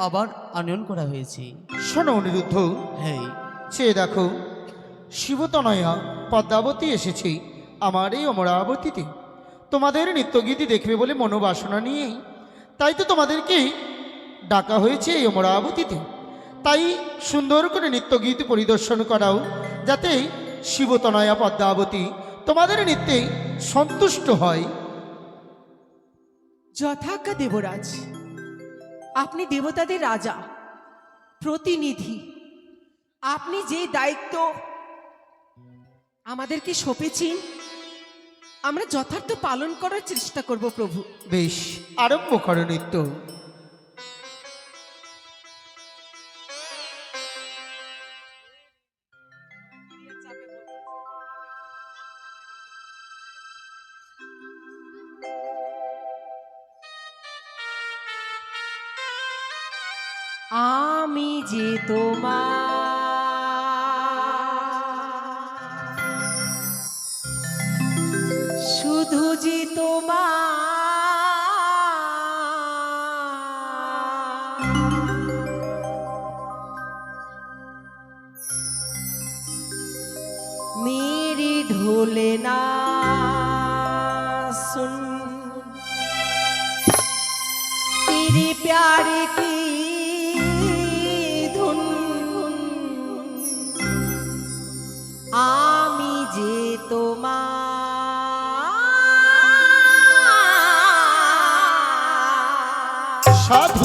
আবার আনয়ন করা হয়েছে। শোনো অনিরুদ্ধ হ্যাঁ। চেয়ে দেখো শিবতনয়া পদ্মাবতী এসেছে আমার এই অমরাবতীতে। তোমাদের নৃত্যগীতি দেখবে বলে মনোবাসনা নিয়েই। তাই তো তোমাদেরকে ডাকা হয়েছে এই অমরাবতীতে। তাই সুন্দর করে নৃত্যগীত পরিদর্শন করাও যাতে শিবতনয়া পদ্মাবতী তোমাদের নৃত্যে সন্তুষ্ট হয়। যথাজ্ঞা দেবরাজ আপনি দেবতাদের রাজা, প্রতিনিধি। আপনি যে দায়িত্ব আমাদেরকে সঁপেছেন, আমরা যথার্থ পালন করার চেষ্টা করব প্রভু। বেশ, আরম্ভ করো নৃত্য। আমি যে তোমার। শুধু যে তোমার। ঢোলে না।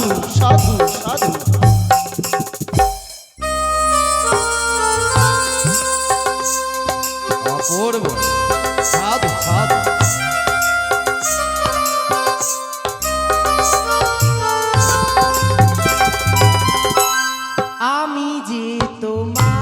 সাধু সাধু। সাধু। আমি যে তোমার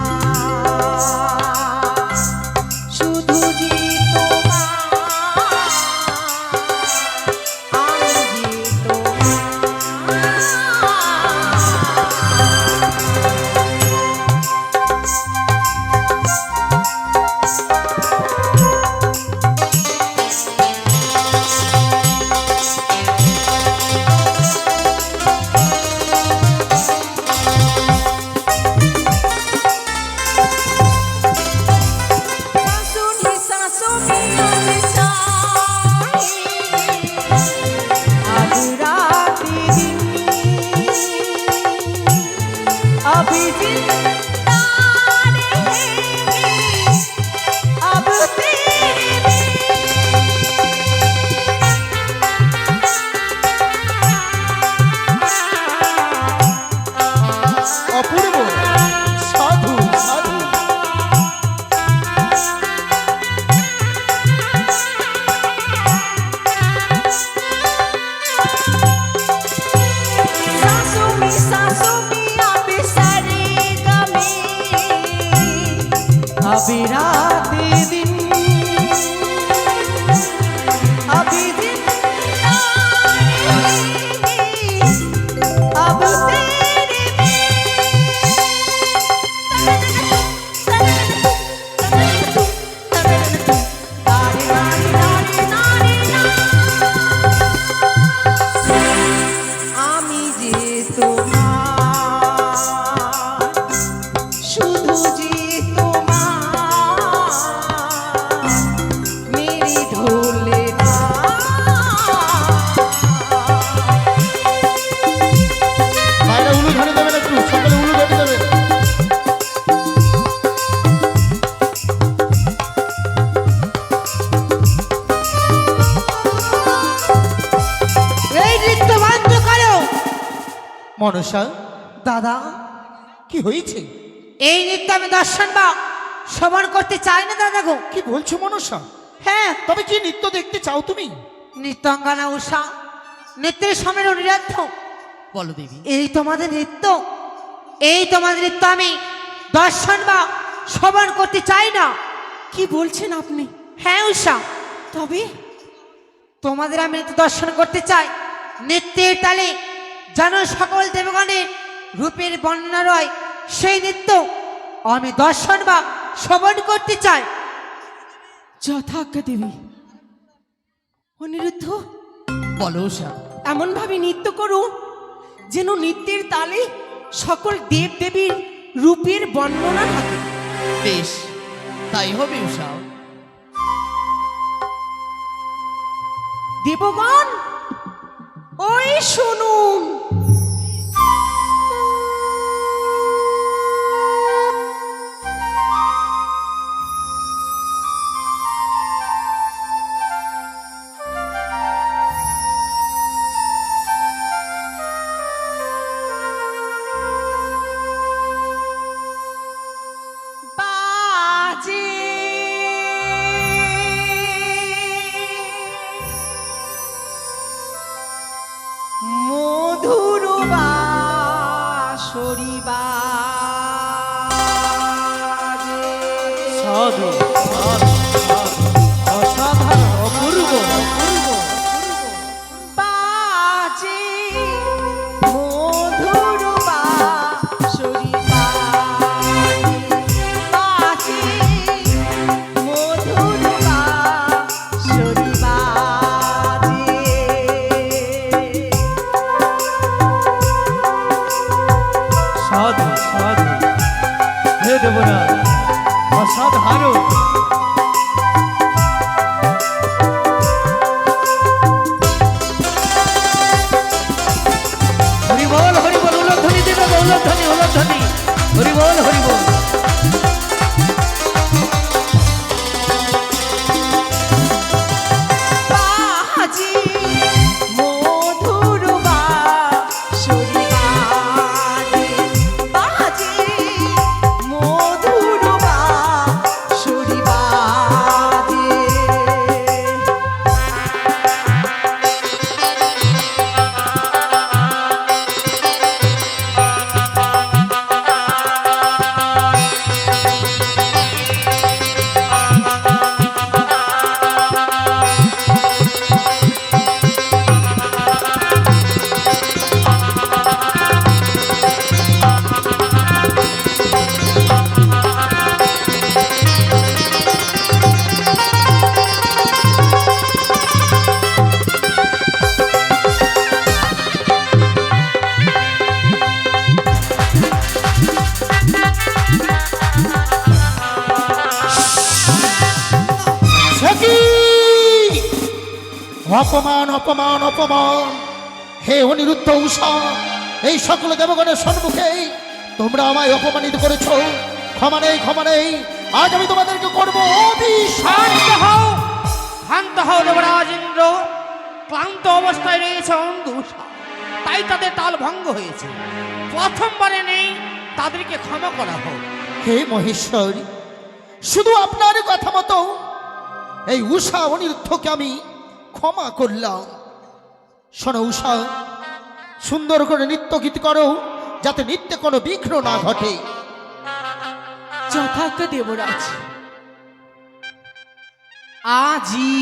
মনসা দাদা কি হয়েছে? এই নৃত্য আমি দর্শন বা শ্রবণ করতে চাই না দাদা গো। কি বলছো মনসা? হ্যাঁ। তবে কি নৃত্য দেখতে চাও তুমি? নৃত্যাঙ্গনা উষা নৃত্যের সময়ের অনুরাধ বলো দেবী। এই তোমাদের নৃত্য এই তোমাদের নৃত্য আমি দর্শন বা শ্রবণ করতে চাই না। কি বলছেন আপনি? হ্যাঁ উষা। তবে? তোমাদের আমি নৃত্য দর্শন করতে চাই। নৃত্যের তালে যেন সকল দেবগণের রূপের বর্ণনা রয় সেই নৃত্য আমি দর্শন বা শ্রবণ করতে চাই। যথাজ্ঞা দেবী অনিরুদ্ধ বলো উষা এমন ভাবে নৃত্য করো যেন নৃত্যের তালে সকল দেব দেবীর রূপের বর্ণনা থাকে। বেশ তাই হবে উষা দেবগণ ওই শুনুন। অপমান অপমান অপমান। হে অনিরুদ্ধ উষা এই সকল দেবগণের সম্মুখে তোমরা আমায় অপমানিত করেছ। ক্ষমা নেই ক্ষমা নেই। আজ আমি তোমাদেরকে করব অভিশাপ। শান্ত হও শান্ত হও দেবরাজ ইন্দ্র ক্লান্ত অবস্থায় রয়েছে অন্ধুষা তাই তাদের তাল ভঙ্গ হয়েছে। প্রথমবারে নেই তাদেরকে ক্ষমা করা হোক। হে মহেশ্বর শুধু আপনার কথা মতো এই উষা অনিরুদ্ধকে আমি ক্ষমা করলাম শোনো উষা সুন্দর করে নৃত্য গীত করো, যাতে নৃত্যে কোনো বিঘ্ন না ঘটে। যথাজ্ঞ দেবরাজ আজি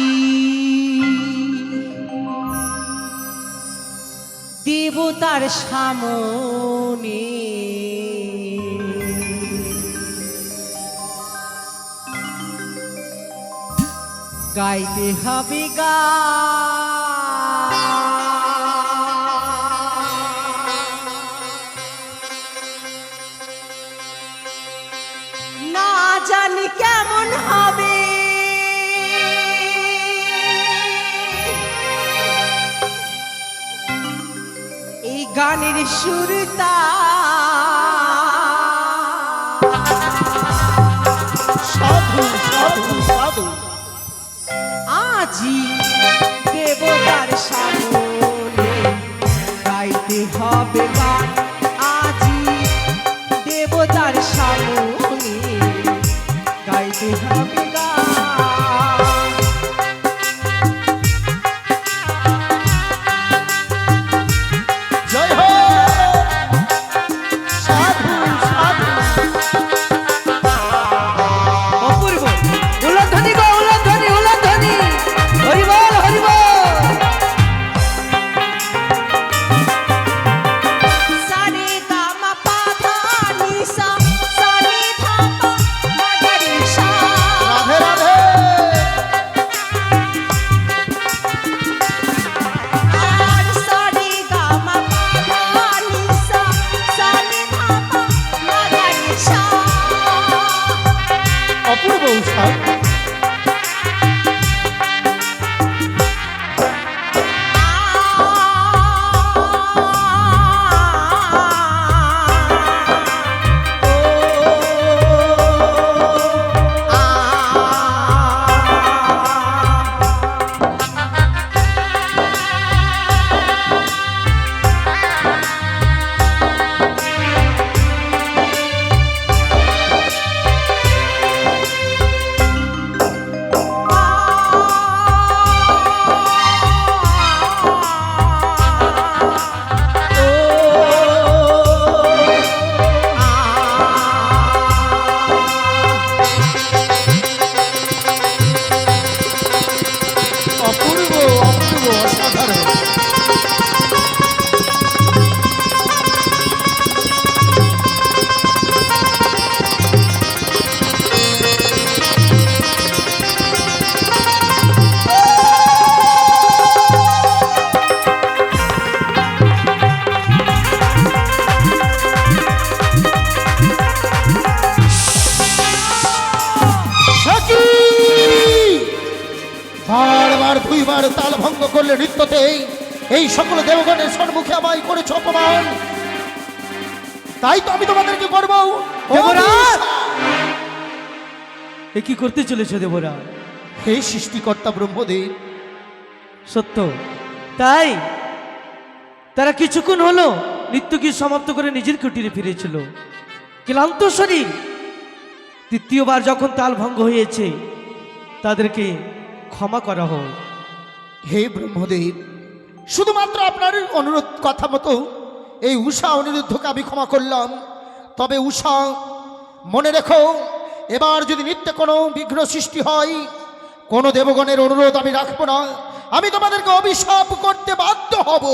দেবতার সামনে গাইতে হবে গা। না জানি কেমন হবে। এই গানের সুরতা আজি দেবতার সামনে। সকলে নৃত্যতেই এই সকল দেবগণের সম্মুখে আমায় করেছ অপমান। তাই তো আমি তোমাদেরকে করব। এ কি করতে চলেছে দেবরা হে সৃষ্টিকর্তা ব্রহ্মদেব! সত্য। তাই? তারা কিছুক্ষণ হলো নৃত্যকে সমাপ্ত করে নিজের কুটিরে ফিরেছিল। ক্লান্ত শরীর। তৃতীয়বার যখন তাল ভঙ্গ হয়েছে তাদেরকে ক্ষমা করা হোক হে ব্রহ্মদেব, শুধুমাত্র আপনার অনুরোধ কথা মতো এই উষা অনিরুদ্ধকে আমি ক্ষমা করলাম। তবে উষা, মনে রেখো, এবার যদি নিত্যে কোনো বিঘ্ন সৃষ্টি হয়, কোনো দেবগণের অনুরোধ আমি রাখব না। আমি তোমাদেরকে অভিশাপ করতে বাধ্য হব।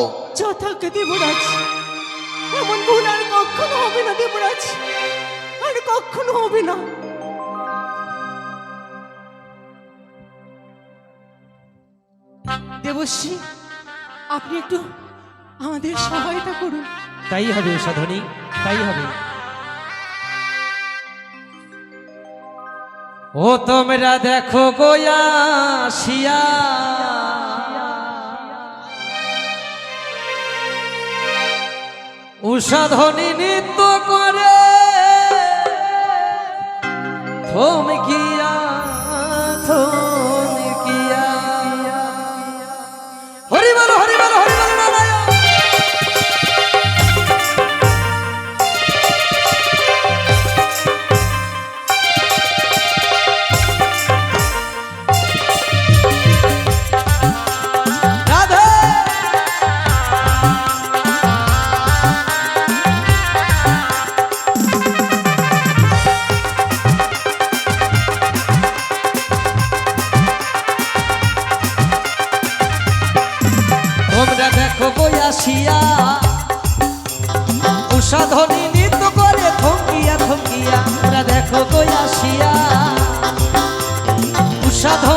ভুল কখনো হবে না দেবরাজ। আর কখনো হবে না। দেবশ্রী, আপনি একটু আমাদের সহায়তা করুন। তাই হবে সাধনী, তাই হবে। ও, তোমরা দেখো গোয়া শিয়া। উষাধনী নৃত্য করে। থমকিয়া বয়াসিয়া উষাধনী নৃত্য করে থমকিয়া থমকিয়া দেখো আসিয়া। উষাধনী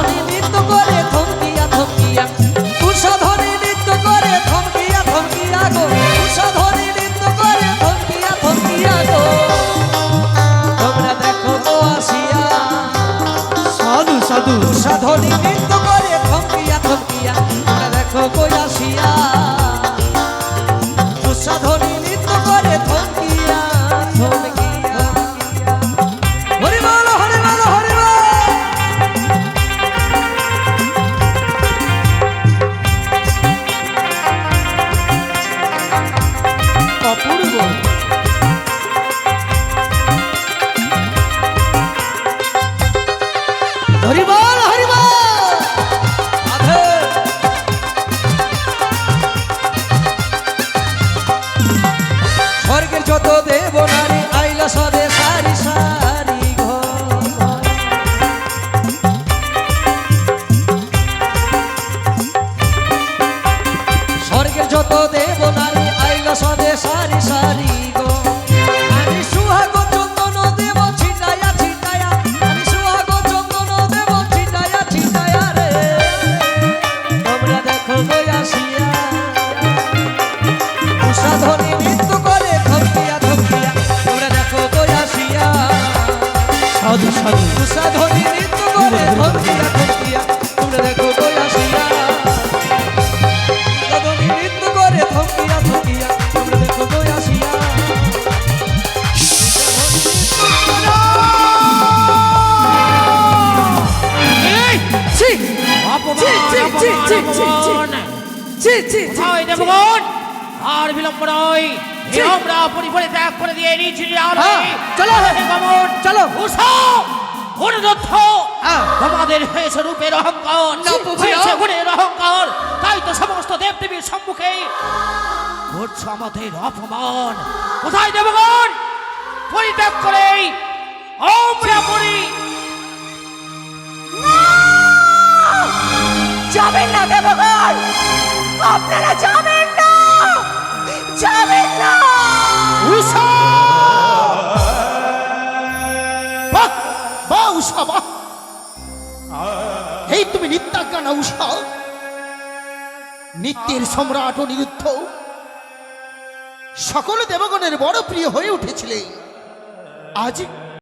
আর বিলম্ব নয়। আমরা পরিবারে ত্যাগ করে দিয়ে নিয়েছি হ্যাঁ, চলো। চলো। অনুরোধ। হ্যাঁ। তোমাদের হয়েছে রূপের অহংকার। হয়েছে গুণের অহংকার। তাই তো সমস্ত দেবদেবীর সম্মুখে করছ আমাদের অপমান। কোথায় দেবগণ? পরিত্যাগ করে নিত্যাজ্ঞা না উষা নিত্যের সম্রাট অনিরুদ্ধ সকল দেবগণের বড় প্রিয় হয়ে উঠেছিলেন। আজ